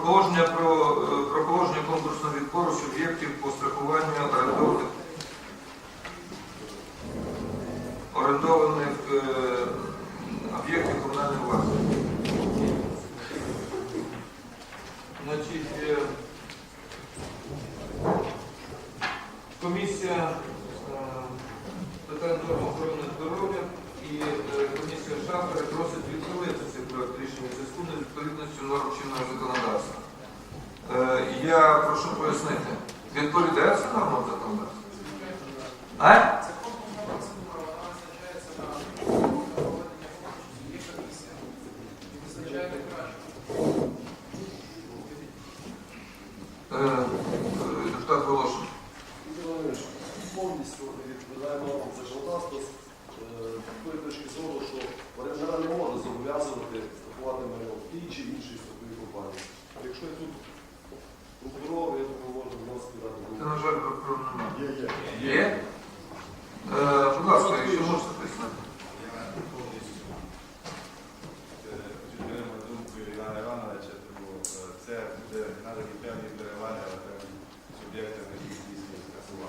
положення про, е, про положення конкурсного відбору суб'єктів по страхуванню орендованих орендованих е, об'єктів комунальної власності. Значить, е, комісія е, питань норм охорони здоров'я і е, комісія Шафери просить відхилити цей проект рішення в зв'язку з відповідністю норм чинного законодавства. Е, Я прошу пояснити, відповідає це нормам законодавства? А? Депутат Волошин. Повністю відповідає нормам законодавства з такої точки зору, що орендар не може зобов'язувати страхувати майно тій чи іншій страховій компанії. Якщо є тут прокурор, я вносити Це, ради. на жаль, прокурор немає. Є, є. Є? Е, Будь ласка, якщо можете скасування.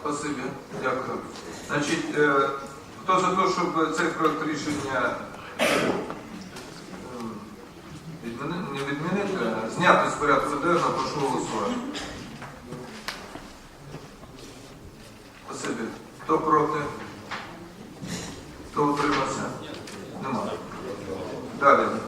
Спасибі, дякую. Значить, е, хто за те, щоб цей проект рішення ем, відміни- не відмінити, а зняти з порядку денного, прошу голосувати. Спасибі. Хто проти? Хто утримався? Нема. Далі.